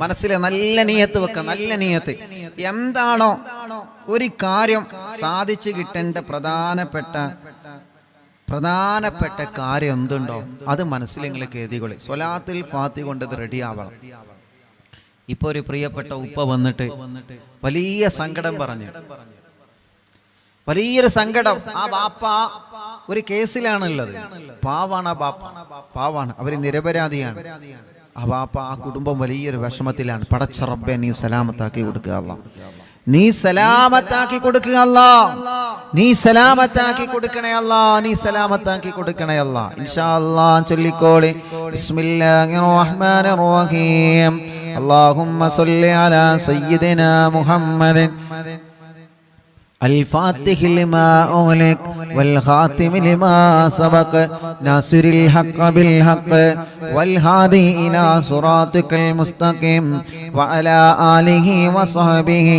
മനസ്സിലെ നല്ല നീയത്ത് വെക്കുക നല്ല നീയത്ത്. എന്താണോ ഒരു കാര്യം സാധിച്ചു കിട്ടേണ്ട പ്രധാനപ്പെട്ട പ്രധാനപ്പെട്ട കാര്യം എന്തുണ്ടോ അത് മനസ്സിൽ നിങ്ങൾ കരുതികൊള്ളി സ്വലാത്തിൽ ഫാത്തി കൊണ്ട് റെഡിയാവണം. ഇപ്പൊ ഒരു പ്രിയപ്പെട്ട ഉപ്പ വന്നിട്ട് വലിയ സങ്കടം പറഞ്ഞു. വലിയൊരു സങ്കടം. ആ ബാപ്പ ഒരു കേസിലാണുള്ളത്. പാവാണ് ബാപ്പ. പാവാണ്. അവർ നിരപരാധിയാണ്. അപ്പോൾ അപ്പം ആ കുടുംബം വലിയൊരു വിഷമത്തിലാണ്. പടച്ച റബ്ബെ നീ സലാമത്താക്കി കൊടുക്കുക അല്ല. നീ സലാമത്താക്കി കൊടുക്കുക അല്ല. നീ സലാമത്താക്കി കൊടുക്കണേ അല്ല. നീ സലാമത്താക്കി കൊടുക്കണേ അല്ല. ഇൻഷാ ചൊല്ലിക്കോളി. ബിസ്മില്ലാഹിർ റഹ്മാനിർ റഹീം അല്ലാഹുമ്മ സല്ലി അലാ സയ്യിദിനാ മുഹമ്മദിൻ. الفاتح لما أغلق والخاتم لما سبق ناصر الحق بالحق والهادي إلى صراطك المستقيم وعلى آله وصحبه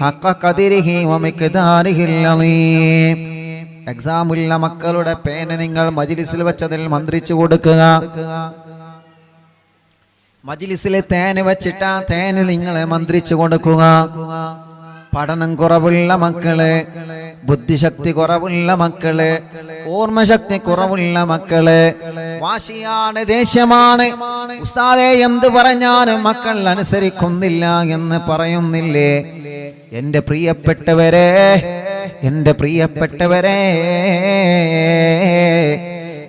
حق قدره ومقداره العظيم എക്സാമുള്ള മക്കളുടെ പേന നിങ്ങൾ മജിലിസിൽ വെച്ചതിൽ മന്ത്രിച്ചു കൊടുക്കുക മജിലിസിലെ തേന് വെച്ചിട്ട് ആ തേന് നിങ്ങളെ മന്ത്രിച്ചു കൊടുക്കുക പഠനം കുറവുള്ള മക്കൾ ബുദ്ധിശക്തി കുറവുള്ള മക്കൾ ഓർമ്മശക്തി കുറവുള്ള മക്കൾ വാശിയാണ് ദേഷ്യമാണ്. ഉസ്താദെ എന്ത് പറഞ്ഞാലും മക്കൾ അനുസരിക്കുന്നില്ല എന്ന് പറയുന്നില്ലേ? എന്റെ പ്രിയപ്പെട്ടവരെ എന്റെ പ്രിയപ്പെട്ടവരെ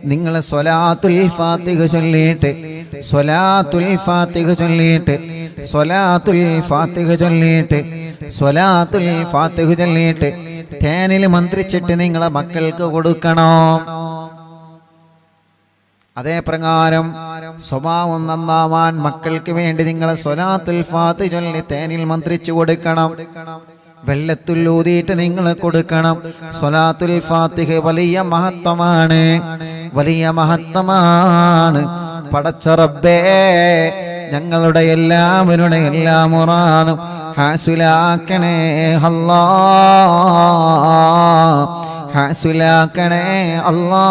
നിങ്ങൾ സ്വലാത്തുൽ ഫാത്തിഹ ചൊല്ലിയിട്ട് സ്വലാത്തുൽ ഫാത്തിഹ ചൊല്ലിയിട്ട് സ്വലാത്തുൽ ഫാത്തിഹ ചൊല്ലിയിട്ട് സ്വലാത്തുൽ ഫാത്തിഹ ചൊല്ലിയിട്ട് തേനിൽ മന്ത്രിച്ചിട്ട് നിങ്ങളെ മക്കൾക്ക് കൊടുക്കണോ. അതേ പ്രകാരം സ്വഭാവം നന്നാവാൻ മക്കൾക്ക് വേണ്ടി നിങ്ങളെ സ്വലാത്തുൽ ഫാത്ത് ചൊല്ലി തേനിൽ മന്ത്രിച്ചു കൊടുക്കണം. വെള്ളത്തിൽ ഊതിയിട്ട് നിങ്ങൾ കൊടുക്കണം. സ്വലാത്തുൽ ഫാത്തിഹ വലിയ മഹത്വമാണ്. വലിയ മഹത്വമാണ്. പടച്ചറബേ ഞങ്ങളുടെ എല്ലാവരുടെ എല്ലാ മുറാനും ഹാസുലാക്കണേ അല്ലാ ഹാസുലാക്കണേ അല്ലാ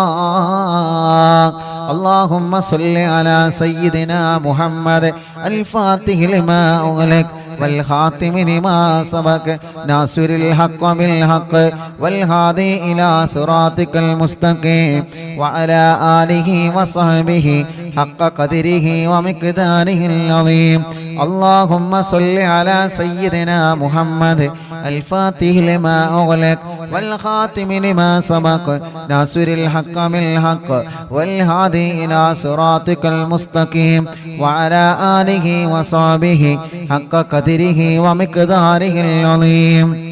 اللهم صل على سيدنا محمد الفاتح لما أغلق والخاتم لما سبق ناصر الحق بالحق والهادي إلى صراطك المستقيم وعلى آله وصحبه حق قدره ومقداره العظيم اللهم صل على سيدنا محمد الفاتح لما أغلق والخاتم لما سبق ناصر الحق بالحق والهادي إلى صراطك المستقيم وعلى آله وصحبه حق قدره ومقداره العظيم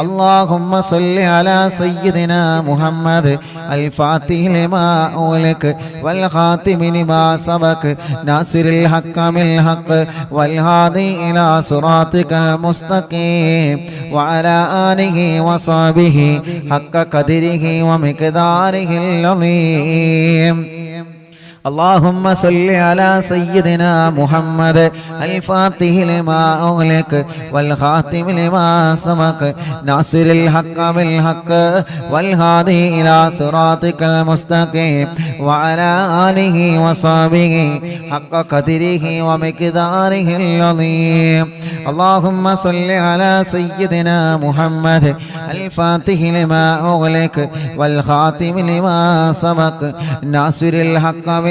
اللهم صل على سيدنا محمد الفاتح لما أغلق والخاتم لما سبق ناصر الحق بالحق والهادي إلى صراطك المستقيم وعلى آله وصحبه حق قدره ومقداره العظيم اللهم صل على سيدنا محمد الفاتح لما أغلق والخاتم لما سبق ناصر الحق بالحق والهادي إلى صراطك المستقيم وعلى آله وصحبه حق قدره ومقداره العظيم. اللهم صل على سيدنا محمد الفاتح لما أغلق والخاتم لما سبق ناصر الحق بالحق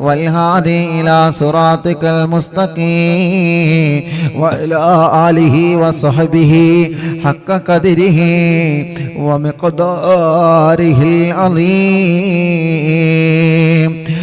والهادي إلى صراطك المستقيم وإلى آله وصحبه حق قدره ومقداره العظيم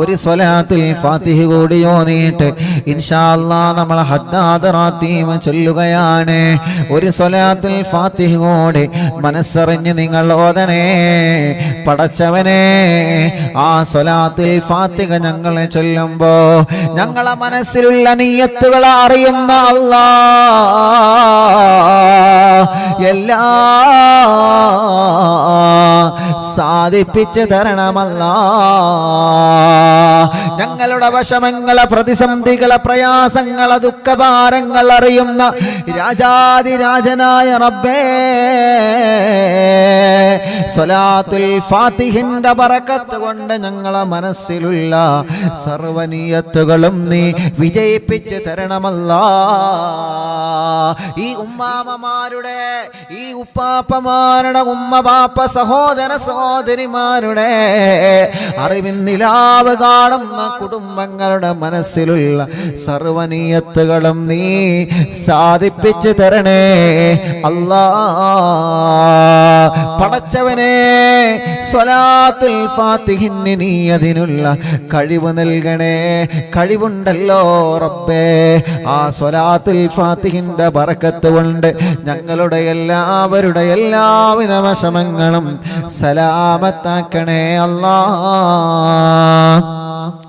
ഒരു സ്വലാത്തിൽ ഫാത്തിഹ് കൂടി ഓതിയിട്ട് ഇൻഷാല്ലാ നമ്മൾ ഹദ്ദാദറാത്തീമ ചൊല്ലുകയാണ്. ഒരു സ്വലാത്തിൽ ഫാത്തിഹ് കൂടി മനസ്സറിഞ്ഞ് നിങ്ങൾ ഓതണേ പടച്ചവനെ ആ സ്വലാത്തിൽ ഫാത്തിഹ ഞങ്ങളെ ചൊല്ലുമ്പോ ഞങ്ങളെ മനസ്സിലുള്ള നീയത്തുകൾ അറിയുന്ന അല്ലാ. എല്ലാ സാധിപ്പിച്ചു തരണമല്ല ഞങ്ങളുടെ വശമങ്ങളെ പ്രതിസന്ധികളെ പ്രയാസങ്ങളെ ദുഃഖഭാരങ്ങൾ അറിയുന്ന രാജാതിരാജനായ റബ്ബേ സ്വലാത്തുൽ ഫാത്തിഹിന്റെ പറക്കത്ത് കൊണ്ട് ഞങ്ങളെ മനസ്സിലുള്ള സർവനീയത്തുകളും നീ വിജയിപ്പിച്ച് തരണമല്ല ഈ ഉമ്മാമമാരുടെ ഈ ഉപ്പാപ്പമാരുടെ ഉമ്മ ബാപ്പ സഹോദര സഹോദരിമാരുടെ അറിവിൻ നിലാവ് കാണുന്ന കുടുംബങ്ങളുടെ മനസ്സിലുള്ള സർവനീയത്തുകളും നീ സാധിപ്പിച്ചു തരണേ. അല്ലാ പടച്ചവനെ സ്വലാത്തുൽ ഫാത്തിഹിന് നീ അതിനുള്ള കഴിവ് നൽകണേ. കഴിവുണ്ടല്ലോ റബ്ബേ. ആ സ്വലാത്തുൽ ഫാത്തിഹിന്റെ ബറക്കത്ത് കൊണ്ട് ഞങ്ങളുടെ എല്ലാവരുടെ എല്ലാവിധ വശമങ്ങളും സലാമത്താക്കണേ അല്ലാ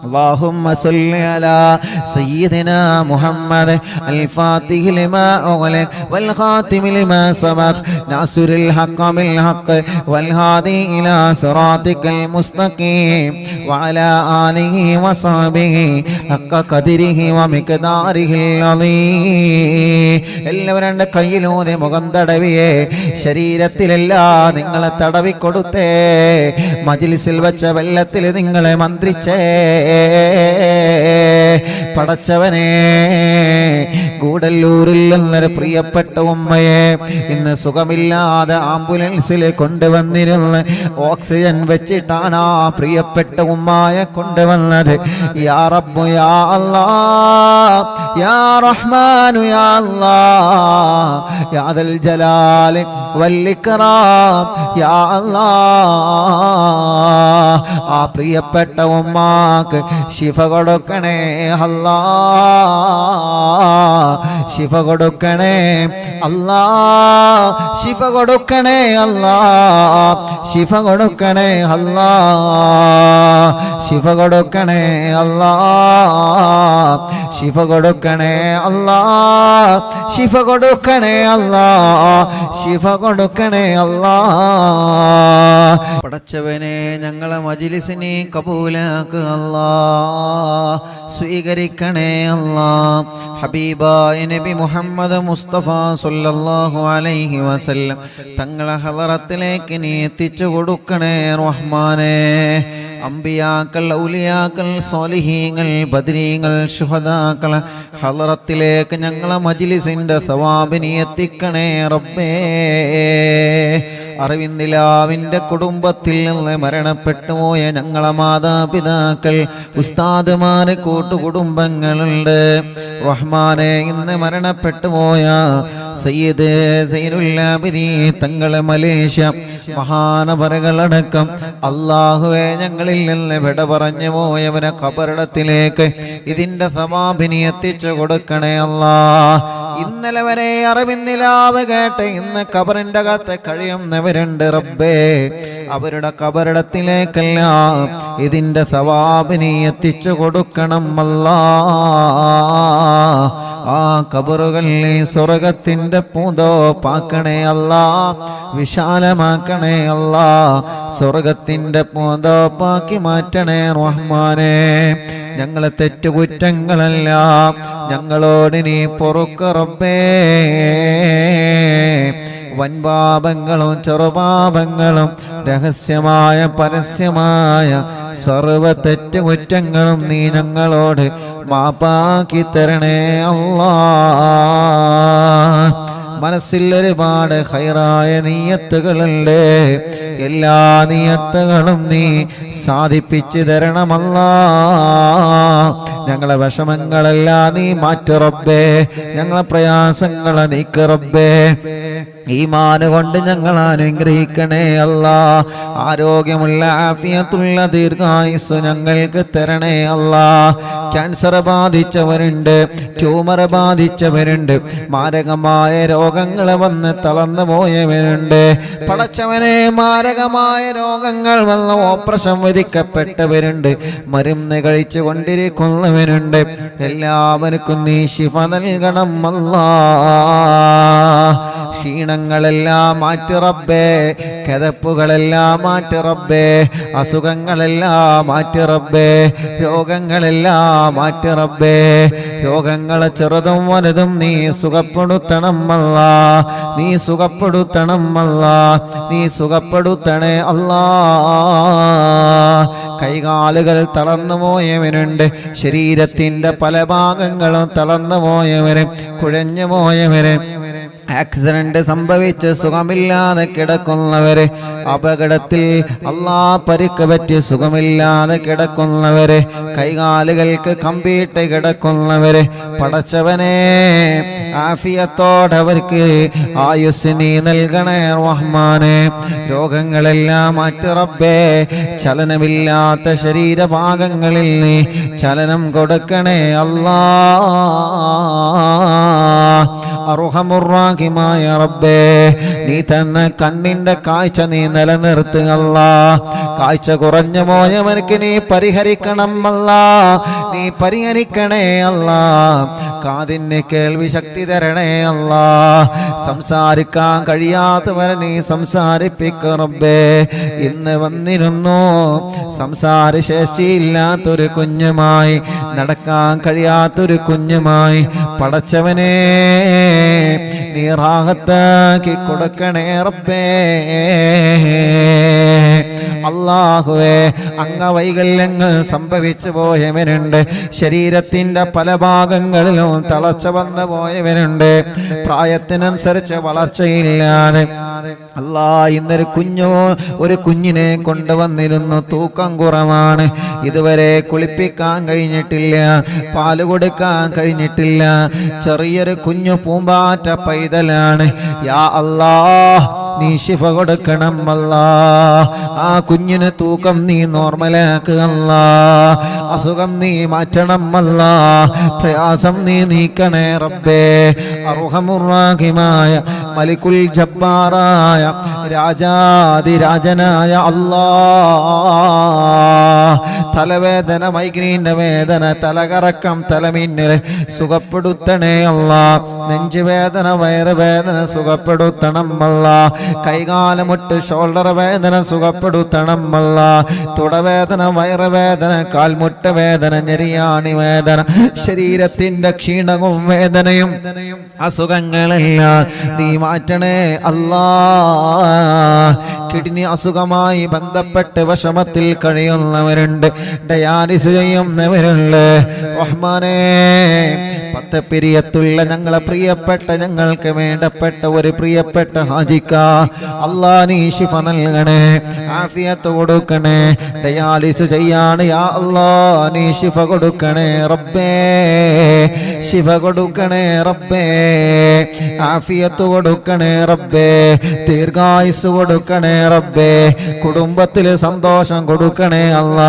اللهم صل على سيدنا محمد الفاتح لما أغلق والخاتم لما سبق ناصر الحق بالحق والهادي إلى صراطك المستقيم وعلى آله وصحبه حق قدره ومقداره العظيم എല്ലാവരും രണ്ട് കയ്യിലൂതെ മുഖം തടവിയേ ശരീരത്തിലെല്ലാം നിങ്ങളെ തടവിക്കൊടുത്തേ മജിലിസിൽ വെച്ച വെള്ളത്തിൽ നിങ്ങളെ മന്ത്രിച്ചേ പടച്ചവനെ ഗൂഡല്ലൂരിൽ നിന്നൊരു പ്രിയപ്പെട്ട ഉമ്മയെ ഇന്ന് സുഖമില്ലാതെ ആംബുലൻസിൽ കൊണ്ടുവന്നിരുന്ന് ഓക്സിജൻ വെച്ചിട്ടാണ് ആ പ്രിയപ്പെട്ട ഉമ്മായ കൊണ്ടുവന്നത്. യാ റബ്ബു യാ അല്ലാ യാ യാ അല്ലാ യാ ആ പ്രിയപ്പെട്ട ഉമ്മാക്ക് ശിഫ കൊടുക്കണേ അല്ലാ ശിഫ കൊടുക്കണേ. അല്ലാ ശിഫ കൊടുക്കണേ അല്ലാ. ശിഫ കൊടുക്കണേ അല്ലാ. ശിഫ കൊടുക്കണേ അല്ലാ. ശിഫ കൊടുക്കണേ അല്ലാ. ശിഫ കൊടുക്കണേ അല്ലാ. ശിഫ കൊടുക്കണേ അല്ലാ. പടച്ചവനെ ഞങ്ങളെ മജിലിസിനെ കബൂലാക്കുക അല്ലാ. സ്വീകരിക്കണേ അല്ലാ. ഹബീബായ നബി മുഹമ്മദ് മുസ്തഫ സല്ലല്ലാഹു അലൈഹി വസല്ലം തങ്ങളെ ഹലറത്തിലേക്ക് നീ എത്തിച്ചു കൊടുക്കണേ റഹ്മാനെ. അമ്പിയാക്കൾ ഔലിയാക്കൾ സ്വാലിഹീങ്ങൾ ബദരീങ്ങൾ ശുഹദാക്കൾ ഹലറത്തിലേക്ക് ഞങ്ങളെ മജിലിസിന്റെ സവാബിനി എത്തിക്കണേ റബ്ബേ. അറിവിന്ദിലാവിന്റെ കുടുംബത്തിൽ നിന്ന് മരണപ്പെട്ടുപോയ ഞങ്ങളെ മാതാപിതാക്കൾ ഉസ്താദുമാരെ കൂട്ടുകുടുംബങ്ങളുണ്ട്. റഹ്മാനെ ഇന്ന് മരണപ്പെട്ടു പോയ സയ്യിദ് തങ്ങളെ മലേഷ്യ മഹാനപരകളടക്കം അള്ളാഹുവെ ഞങ്ങളിൽ നിന്ന് വിട പറഞ്ഞു പോയവനെ കബറിടത്തിലേക്ക് ഇതിന്റെ സമാപിനി എത്തിച്ചു കൊടുക്കണേ അല്ലാ. ഇന്നലെ വരെ അറിവിന്നിലാവ് കേട്ട് ഇന്ന് കബറിന്റെ കത്ത് കഴിയുന്നവരുണ്ട് റബ്ബേ. അവരുടെ കബറിടത്തിലേക്കല്ല ഇതിന്റെ സവാബിനി എത്തിച്ചു കൊടുക്കണം അല്ലാ. ആ കബറുകളിലെ സ്വർഗത്തിന്റെ പൂതോ പാക്കണേ അല്ല വിശാലമാക്കണേ അല്ല സ്വർഗത്തിന്റെ പൂതോ പാക്കി മാറ്റണേ റഹ്മാനെ. ഞങ്ങളെ തെറ്റുകുറ്റങ്ങളെല്ലാം ഞങ്ങളോട് നീ പൊറുക്ക റബ്ബേ. വൻപാപങ്ങളും ചെറുപാപങ്ങളും രഹസ്യമായ പരസ്യമായ സർവ തെറ്റുകുറ്റങ്ങളും നീ ഞങ്ങളോട് മാപ്പാക്കി തരണേ അള്ളാ മനസ്സിൽ ഒരുപാട് ഹൈറായ നീയത്തുകളുണ്ട് എല്ലാ നീയത്തുകളും നീ സാധിപ്പിച്ചു തരണമല്ല. ഞങ്ങളെ വിഷമങ്ങളെല്ലാം നീ മാറ്റുറബ്ബേ ഞങ്ങളെ പ്രയാസങ്ങളെ നീക്കറബ്ബേ ഈമാന് കൊണ്ട് ഞങ്ങൾ അനുഗ്രഹിക്കണേ അല്ല. ആരോഗ്യമുള്ള ആഫിയത്തുള്ള ദീർഘായുസ് ഞങ്ങൾക്ക് തരണേ അല്ല. ക്യാൻസർ ബാധിച്ചവരുണ്ട് ട്യൂമർ ബാധിച്ചവരുണ്ട് മാരകമായ രോഗങ്ങൾ വന്ന് തളർന്നു പോയവരുണ്ട്. പടച്ചവനെ മാരകമായ രോഗങ്ങൾ വന്ന് ഓപ്പറേഷൻ വിധിക്കപ്പെട്ടവരുണ്ട് മരുന്ന് കഴിച്ചു കൊണ്ടിരിക്കുന്നവരുണ്ട്. എല്ലാവർക്കും നീ ശിഫ നൽകണം അല്ലാ. ക്ഷീണങ്ങളെല്ലാം മാറ്റി റബ്ബേ. കിതപ്പുകളെല്ലാം മാറ്റി റബ്ബേ. അസുഖങ്ങളെല്ലാം മാറ്റി റബ്ബേ. രോഗങ്ങളെല്ലാം മാറ്റി റബ്ബേ. രോഗങ്ങളെ ചെറുതും വലുതും നീ സുഖപ്പെടുത്തണം അല്ല. നീ സുഖപ്പെടുത്തണം അല്ല. നീ സുഖപ്പെടുത്തണേ അല്ലാ. കൈകാലുകൾ തളർന്നു പോയവനുണ്ട്. ശരീരത്തിന്റെ പല ഭാഗങ്ങളും തളർന്നു പോയവരും കുഴഞ്ഞു പോയവര്. ആക്സിഡന്റ് സംഭവിച്ച് സുഖമില്ലാതെ കിടക്കുന്നവരെ അപകടത്തിൽ അള്ളാ പരിക്ക് പറ്റി സുഖമില്ലാതെ കിടക്കുന്നവരെ കൈകാലുകൾക്ക് കമ്പിയിട്ട് കിടക്കുന്നവരെ പടച്ചവനെ ആഫിയത്തോടവർക്ക് ആയുസ്സിനി നൽകണേ റഹ്മാനെ. രോഗങ്ങളെല്ലാം മാറ്റി റബ്ബേ ചലനമില്ലാത്ത ശരീരഭാഗങ്ങളിൽ നീ ചലനം കൊടുക്കണേ അല്ലാ അറുഹമുറാഹിമായ റബ്ബേ നീ തന്ന കണ്ണിന്റെ കാഴ്ച നീ നിലനിർത്തുകല്ല കാഴ്ച കുറഞ്ഞു പോയവനക്ക് നീ പരിഹരിക്കണം അല്ല നീ പരിഹരിക്കണേ അല്ല. കാതിന് കേൾവി ശക്തി തരണേ അല്ല. സംസാരിക്കാൻ കഴിയാത്തവരെ നീ സംസാരിപ്പിക്ക റബ്ബേ. ഇന്ന് വന്നിരുന്നു സംസാരശേഷിയില്ലാത്തൊരു കുഞ്ഞുമായി നടക്കാൻ കഴിയാത്തൊരു കുഞ്ഞുമായി പടച്ചവനെ നീ റാഹത്താക്കി കൊടുക്കണേ റബ്ബേ. അള്ളാഹുവേ അംഗവൈകല്യങ്ങൾ സംഭവിച്ചു പോയവനുണ്ട്. ശരീരത്തിന്റെ പല ഭാഗങ്ങളിലും തളച്ച വന്നു പോയവനുണ്ട്. പ്രായത്തിനനുസരിച്ച് വളർച്ചയില്ലാതെ. അല്ലാ ഇന്നൊരു കുഞ്ഞോ ഒരു കുഞ്ഞിനെ കൊണ്ടുവന്നിരുന്നു. തൂക്കം കുറവാണ്. ഇതുവരെ കുളിപ്പിക്കാൻ കഴിഞ്ഞിട്ടില്ല. പാൽ കൊടുക്കാൻ കഴിഞ്ഞിട്ടില്ല. ചെറിയൊരു കുഞ്ഞു പൂമ്പാറ്റ പൈതലാണ്. യാ അല്ലാ നീ ശിഫ കൊടുക്കണം അല്ലാ. ആ കുഞ്ഞിന് തൂക്കം നീ നോർമലാക്കുക അല്ലാ അസുഖം നീ മാറ്റണം അല്ലാ. പ്രയാസം നീ നീക്കണേ റബ്ബേ. അർഹമുറാഹിമായ മലിക്കുൽ ജബ്ബാറായ രാജാതിരാജനായ അല്ലാ. തലവേദന മൈഗ്രീന്റെ വേദന തലകറക്കം തലമിന്നൽ സുഖപ്പെടുത്തണേ അല്ല. നെഞ്ചുവേദന വയറുവേദന സുഖപ്പെടുത്തണം അല്ല. കൈകാലമുട്ട് ഷോൾഡർ വേദന സുഖപ്പെടുത്തണം അല്ല. തുടവേദന വയറുവേദന കാൽമുട്ട് വേദന ഞെരിയാണി വേദന ശരീരത്തിന്റെ ക്ഷീണവും വേദനയും അസുഖങ്ങളെല്ലാം നീ മാറ്റണേ അല്ലാ. കിഡ്നി അസുഖമായി ബന്ധപ്പെട്ട് വിഷമത്തിൽ കഴിയുന്നവരുണ്ട്. ഡയാലിസ് ചെയ്യുന്നവരുണ്ട്. പത്ത് പിരിയത്തുള്ള ഞങ്ങളെ പ്രിയപ്പെട്ട ഞങ്ങൾക്ക് വേണ്ടപ്പെട്ട ഒരു പ്രിയപ്പെട്ട ഹാജിക്ക അല്ലാ നീ ശിഫ നൽകണേ ആഫിയത്ത് കൊടുക്കണേ ഡയാലിസ് ചെയ്യാണ് യാ നീ ശിഫ കൊടുക്കണേ റബ്ബേ ശിഫ കൊടുക്കണേ റബ്ബേ ആഫിയത്ത് കൊടുക്കണേ റബ്ബേ ദീർഘായുസ് കൊടുക്കണേ റബ്ബേ കുടുംബത്തിൽ സന്തോഷം കൊടുക്കണേ അല്ല.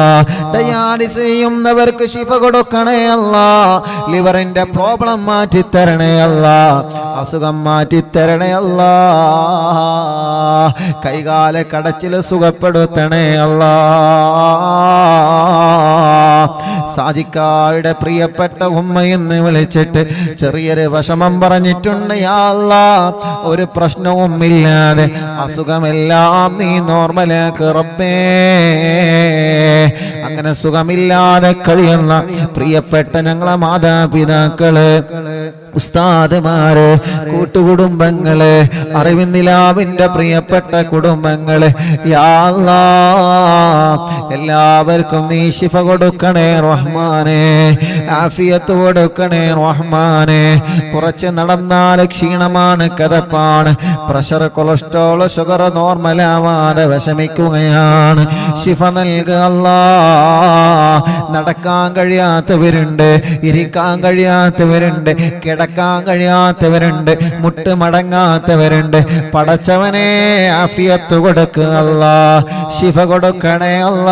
ഡയാലിസ് ചെയ്യുന്നവർക്ക് ശിഫ കൊടുക്കണേ അല്ല. ലിവറിന്റെ പ്രോബ്ലം മാറ്റി തരണേ അല്ല. അസുഖം മാറ്റി തരണേ അല്ല. കൈകാല കടച്ചിൽ സുഖപ്പെടുത്തണേ അല്ലാ. സാജിക്കായുടെ പ്രിയപ്പെട്ട ഉമ്മയെന്ന് വിളിച്ചിട്ട് ചെറിയൊരു വിഷമം പറഞ്ഞിട്ടുണ്ട് യാ അല്ലാ ഒരു പ്രശ്നവും ഇല്ലാതെ അസുഖമെല്ലാം നീ നോർമലാക്ക് റബ്ബേ. അങ്ങനെ സുഖമില്ലാതെ കഴിയുന്ന പ്രിയപ്പെട്ട ഞങ്ങളെ മാതാപിതാക്കൾ ഉസ്താദുമാര് കൂട്ടുകുടുംബങ്ങൾ അറിവിന്ദിലാവിന്റെ പ്രിയപ്പെട്ട കുടുംബങ്ങളെ എല്ലാവർക്കും നീ ശിഫ കൊടുക്കണേ റഹ്മാനെ ആഫിയത്ത് കൊടുക്കണേ റഹ്മാനെ കുറച്ച് നടന്നാൽ ക്ഷീണമാണ് കഥപ്പാണ് പ്രഷർ കൊളസ്ട്രോൾ ഷുഗർ നോർമലാവാതെ വിഷമിക്കുകയാണ്. ശിഫ നൽകുക അല്ലാ നടക്കാൻ കഴിയാത്തവരുണ്ട് ഇരിക്കാൻ കഴിയാത്തവരുണ്ട് കിടക്കാൻ കഴിയാത്തവരുണ്ട് മുട്ട് മടങ്ങാത്തവരുണ്ട്. പടച്ചവനെ ആഫിയത്ത് കൊടുക്കുക അല്ല ശിഫ കൊടുക്കണേ അല്ല.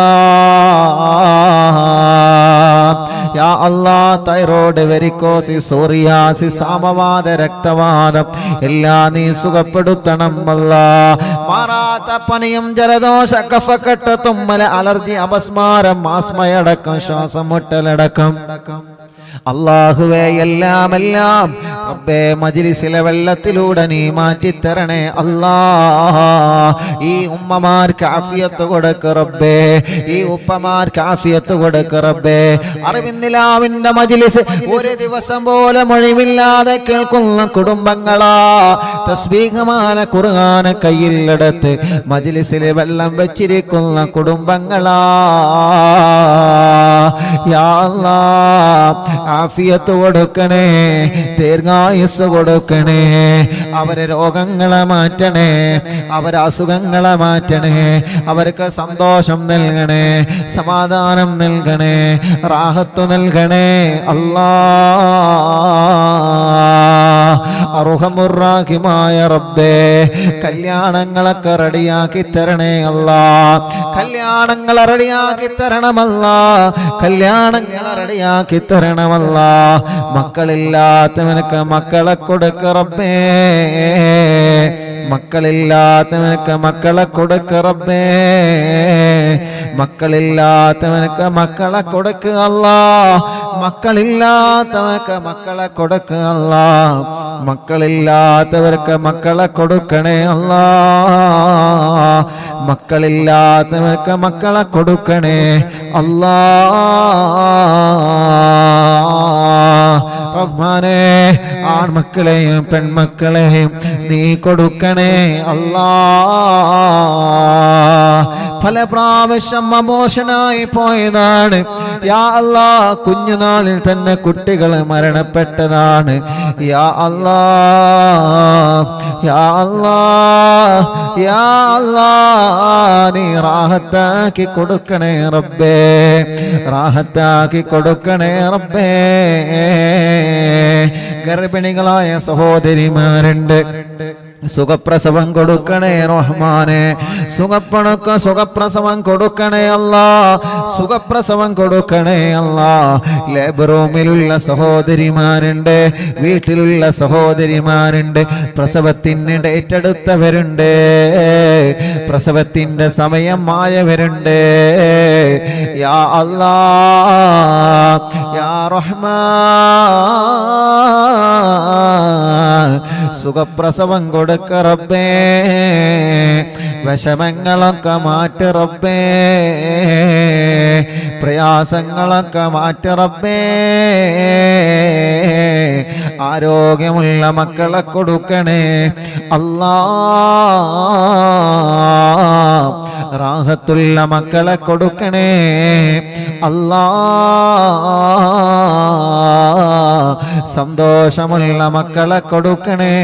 യാ അല്ലാ തൈറോയ്ഡ് വെരിക്കോസിസ് സോറിയാസിസ് സാമവാദ രക്തവാദം എല്ലാ നീ സുഖപ്പെടുത്തണം അല്ല. മാറാത്ത പനിയും ജലദോഷ കഫക്കെട്ട് തുമ്മല അലർജി അപസ്മാരം ആസ്മയടക്കം ശ്വാസം മുട്ടലടക്കം. അള്ളാഹുവേ എല്ലാം എല്ലാം റബ്ബേ മജിലിസിലെ വെള്ളത്തിലൂടെ നീ മാറ്റിത്തരണേ അല്ലാ. ഈ ഉമ്മമാർക്ക് ആഫിയത്ത് കൊടുക്ക് റബ്ബേ ഈ ഉപ്പമാർക്ക് ആഫിയത്ത് കൊടുക്ക് റബ്ബേ. അറിവിന്ദിലാവിന്റെ മജിലിസ് ഒരു ദിവസം പോലെ മൊഴിവില്ലാതെ കേൾക്കുന്ന കുടുംബങ്ങളാ. തസ്ബീഹമാന കുറുകാന കയ്യിലെടുത്ത് മജിലിസിൽ വെള്ളം വെച്ചിരിക്കുന്ന കുടുംബങ്ങളാ. യാ ആഫിയത്ത് കൊടുക്കണേ ദീർഘായുസ് കൊടുക്കണേ അവരെ രോഗങ്ങളെ മാറ്റണേ അവരെ അസുഖങ്ങളെ മാറ്റണേ അവർക്ക് സന്തോഷം നൽകണേ സമാധാനം നൽകണേ റാഹത്ത് നൽകണേ. അല്ലാ അറുഹമുറാഹിമായ റബ്ബേ കല്യാണങ്ങളൊക്കെ റെഡിയാക്കി തരണേ അല്ല. കല്യാണങ്ങൾ റെഡിയാക്കി തരണമല്ല. കല്യാണങ്ങൾ റെഡിയാക്കി തരണമല്ല. മക്കളില്ലാത്തവനക്ക് മക്കളെ കൊടുക്ക റബ്ബേ. മക്കളില്ലാത്തവനക്ക് മക്കളെ കൊടുക്ക റബ്ബേ. മക്കളില്ലാത്തവനക്ക് മക്കളെ കൊടുക്കുക അല്ലാ. മക്കളില്ലാത്തവനക്ക് മക്കളെ കൊടുക്കുക മക്കളില്ലാത്തവർക്ക് മക്കളെ കൊടുക്കണേ അല്ല. മക്കളില്ലാത്തവർക്ക് മക്കളെ കൊടുക്കണേ അല്ലാ. റഹ്മാനെ ആൺമക്കളെയും പെൺമക്കളെയും നീ കൊടുക്കണേ അല്ലാ. പല പ്രാവശ്യം അമോഷനായി പോയതാണ്. യാ അല്ലാ കുഞ്ഞുനാളിൽ തന്നെ കുട്ടികൾ മരണപ്പെട്ടതാണ്. യാ അല്ലാ യാ അല്ലാ യാ അല്ലാ നീ റാഹത്താക്കി കൊടുക്കണേ റബ്ബേ റാഹത്താക്കി കൊടുക്കണേ റബ്ബേ. ഗർഭിണികളായ സഹോദരിമാരുണ്ട്. സുഖപ്രസവം കൊടുക്കണേ റഹ്മാനെ. സുഖപ്പണക്ക സുഖപ്രസവം കൊടുക്കണേ അല്ല. സുഖപ്രസവം കൊടുക്കണേ അല്ല. ലേബർ റൂമിലുള്ള സഹോദരിമാരുണ്ട് വീട്ടിലുള്ള സഹോദരിമാരുണ്ട് പ്രസവത്തിന് ഡേറ്റ് എടുത്തവരുണ്ട് പ്രസവത്തിന്റെ സമയം ആയവരുണ്ട് യാ അല്ലാ യാ റഹ്മാൻ സുഖപ്രസവം കൊടുക്ക റബ്ബേ. വിഷമങ്ങളൊക്കെ മാറ്റ റബ്ബേ. പ്രയാസങ്ങളൊക്കെ മാറ്റ റബ്ബേ. ആരോഗ്യമുള്ള മക്കളെ കൊടുക്കണേ. അല്ലാ. റാഹത്തുള്ള മക്കളെ കൊടുക്കണേ. അല്ലാ സന്തോഷമുള്ള മക്കളെ കൊടുക്കണേ.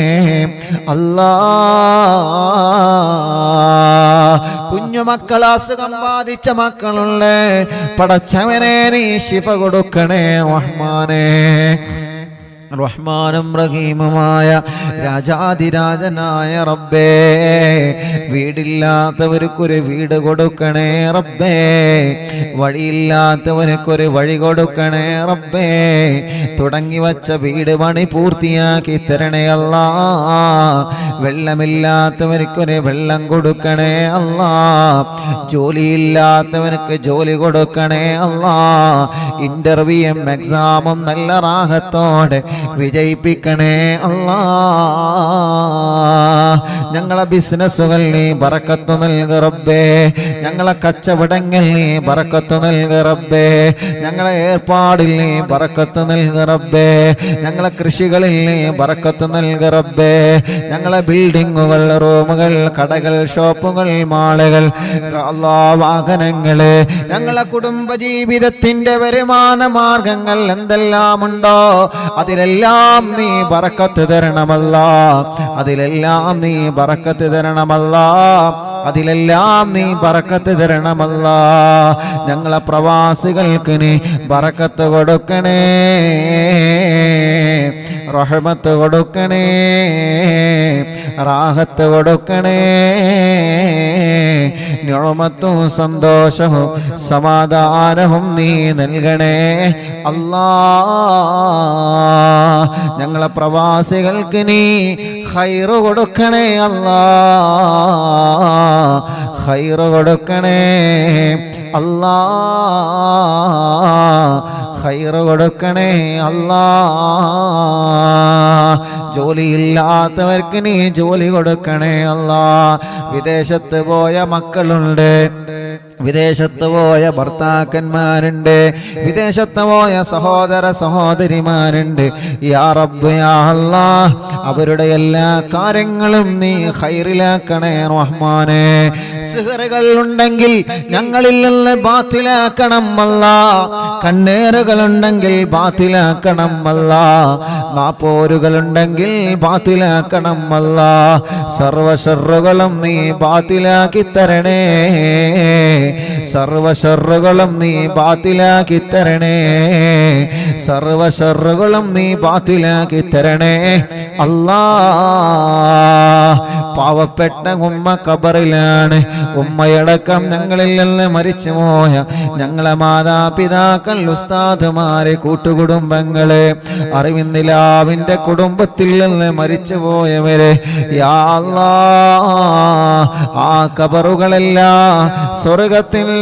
അല്ലാ കുഞ്ഞു മക്കൾ അസുഖം ബാധിച്ച മക്കളുണ്ട്. പടച്ചവനെ നീ ശിഫ കൊടുക്കണേ റഹ്മാനേ. റഹ്മാനും റഹീമുമായ രാജാതിരാജനായ റബ്ബേ വീടില്ലാത്തവർക്കൊരു വീട് കൊടുക്കണേ റബ്ബേ വഴിയില്ലാത്തവർക്കൊരു വഴി കൊടുക്കണേ റബ്ബേ തുടങ്ങി വച്ച വീട് പണി പൂർത്തിയാക്കി തരണേ അല്ല വെള്ളമില്ലാത്തവർക്കൊരു വെള്ളം കൊടുക്കണേ അല്ല ജോലിയില്ലാത്തവർക്ക് ജോലി കൊടുക്കണേ അല്ല ഇന്റർവ്യൂയും എക്സാമും നല്ല റാഹത്തോടെ വിജയിപ്പിക്കണേ അല്ലാ ഞങ്ങളെ ബിസിനസ്സുകൾ നീ പറക്കത്ത് നൽകറബേ റബ്ബേ. ഞങ്ങളെ കച്ചവടങ്ങൾ നീ പറക്കത്ത് നൽകറബേ റബ്ബേ. ഞങ്ങളെ ഏർപ്പാടിൽ നീ പറക്കത്ത് നൽകറബേ റബ്ബേ. ഞങ്ങളെ കൃഷികളിൽ നീ പറക്കത്ത് നൽകറബേ റബ്ബേ. ഞങ്ങളെ ബിൽഡിങ്ങുകൾ റൂമുകൾ കടകൾ ഷോപ്പുകൾ മാളുകൾ അല്ലാ വാഹനങ്ങൾ. ഞങ്ങളെ കുടുംബ ജീവിതത്തിന്റെ വരുമാന മാർഗങ്ങൾ എന്തെല്ലാമുണ്ടോ? അതിലെല്ലാം നീ പറക്കത്ത് തരണമല്ല. അതിലെല്ലാം നീ ബറക്കത്ത് തരണമല്ല. അതിലെല്ലാം നീ ബറക്കത്ത് തരണമല്ല. ഞങ്ങളെ പ്രവാസികൾക്ക് നീ ബറക്കത്ത് കൊടുക്കണേ. റഹമത്ത് കൊടുക്കണേ. റാഹത്ത് കൊടുക്കണേ. ഞൊമത്തും സന്തോഷവും സമാധാനവും നീ നൽകണേ. അല്ലാ ഞങ്ങളെ പ്രവാസികൾക്ക് നീ ഹൈറ് കൊടുക്കണേ അല്ലാ. ഹൈറ് കൊടുക്കണേ അല്ലാ. ഹൈറ് കൊടുക്കണേ അല്ലാ. ജോലിയില്ലാത്തവർക്ക് നീ ജോലി കൊടുക്കണേ അല്ലാ. വിദേശത്ത് പോയ മക്കളുണ്ട്. വിദേശത്ത് പോയ ഭർത്താക്കന്മാരുണ്ട്. വിദേശത്ത് പോയ സഹോദര സഹോദരിമാരുണ്ട്. യാ യാ അവരുടെ എല്ലാ കാര്യങ്ങളും നീ ഹൈറിലാക്കണേ റഹ്മാനെ. സിഹറുകൾ ഉണ്ടെങ്കിൽ ഞങ്ങളിൽ നിന്ന് ബാത്തിലാക്കണം അല്ല. കണ്ണേറുകൾ ഉണ്ടെങ്കിൽ ബാത്തിലാക്കണം അല്ല. നാപ്പോരുകൾ ഉണ്ടെങ്കിൽ ബാത്തിലാക്കണം അല്ല. സർവശറുകളും നീ ബാത്തിലാക്കി തരണേ. സർവശറുകളും നീ ബാത്തിലാക്കി തരണേ. സർവശറുകളും നീ ബാത്തിലാക്കി തരണേ. അല്ലാ പാവപ്പെട്ട ഉമ്മ കബറിലാണ് ഉമ്മയടക്കം ഞങ്ങളിൽ നിന്ന് മരിച്ചു പോയ ഞങ്ങളെ മാതാപിതാക്കൾ ഉസ്താദുമാരെ കൂട്ടുകുടുംബങ്ങളെ അറിവിന്ദിലാവിന്റെ കുടുംബത്തിൽ നിന്ന് മരിച്ചു പോയവരെ. യാ ആ കബറുകളെല്ലാം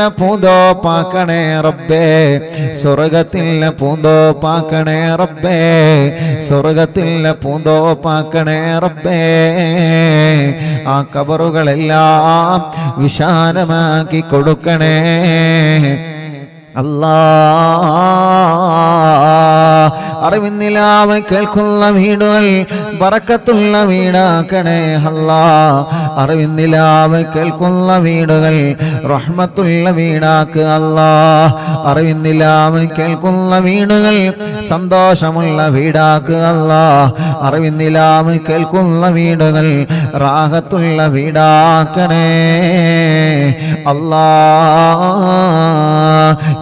സ്വർഗത്തിലെ പൂന്തോപ്പാക്കണേ റബ്ബേ. സ്വർഗത്തിലെ പൂന്തോപ്പാക്കണേ റബ്ബേ. സ്വർഗത്തിലെ പൂന്തോപ്പാക്കണേ റബ്ബേ. ആ കബറുകളെല്ലാം വിശാലമാക്കി കൊടുക്കണേ. അല്ലാ. അറിവിന്നിലാവ് കേൾക്കുന്ന വീടുകൾ ബറക്കത്തുള്ള വീടാക്കണേ അല്ല. അറിവിന്നിലാവ് കേൾക്കുന്ന വീടുകൾ റഹ്മത്തുള്ള വീടാക്ക് അല്ല. അറിവിന്നിലാവ് കേൾക്കുന്ന വീടുകൾ സന്തോഷമുള്ള വീടാക്ക് അല്ല. അറിവിന്നിലാവ് കേൾക്കുന്ന വീടുകൾ റാഹത്തുള്ള വീടാക്കണേ അല്ലാ.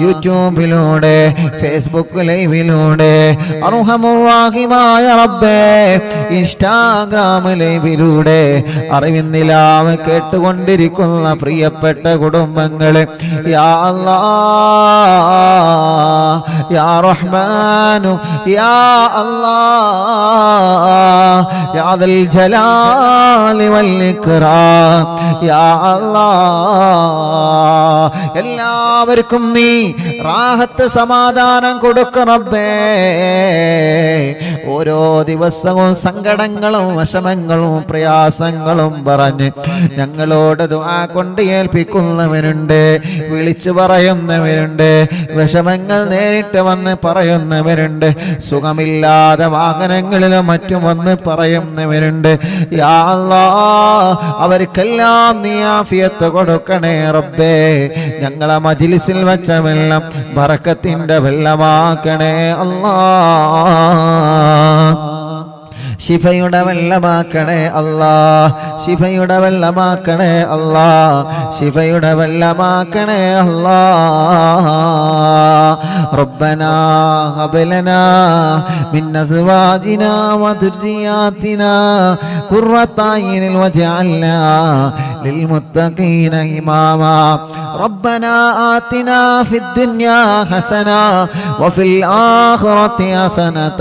യൂട്യൂബിലൂടെ ഫേസ്ബുക്ക് ലൈവിലൂടെ അർഹമുറാഹിമായ റബ്ബേ ഇൻസ്റ്റാഗ്രാം ലൈവിലൂടെ അറിവിന്നിലാവ് കേട്ടുകൊണ്ടിരിക്കുന്ന പ്രിയപ്പെട്ട കുടുംബങ്ങളെ യാ യാ റഹ്മാനു യാ അല്ലാ യാ ذا الجلال വൽ يا അല്ലാ എല്ലാവർക്കും നീ റാഹത്ത് സമാധാനം കൊടുക്കണബേ ഓരോ ദിവസവും സങ്കടങ്ങളും വിഷമങ്ങളും പ്രയാസങ്ങളും പറഞ്ഞ് ഞങ്ങളോട് ദുആ കൊണ്ട് ഏൽപ്പിക്കുന്നവരുണ്ട് വിളിച്ചു പറയുന്നവരുണ്ട് വിഷമങ്ങൾ നേരിട്ട് വന്ന് പറയുന്നവരുണ്ട്. സുഖമില്ലാതെ വാഹനങ്ങളിലും മറ്റും വന്ന് പറയുന്നവരുണ്ട്. അവർക്കെല്ലാം നീ ആഫിയത്ത് കൊടുക്കണേ റബ്ബേ. ഞങ്ങളെ മജിലിസിൽ വെച്ച വെള്ളം ബറക്കത്തിന്റെ വെള്ളമാക്കണേ അല്ലാ ശിഫയുടെ വെള്ളമാക്കണേ അല്ലാ ശിഫയുടെ വെള്ളമാക്കണേ അല്ലാ ശിഫയുടെ വെള്ളമാക്കണേ അല്ലാ ربنا هب لنا من ازواجنا وذرياتنا قرة اعين واجعلنا للمتقين اماما ربنا آتنا في الدنيا حسنة وفي الآخرة حسنة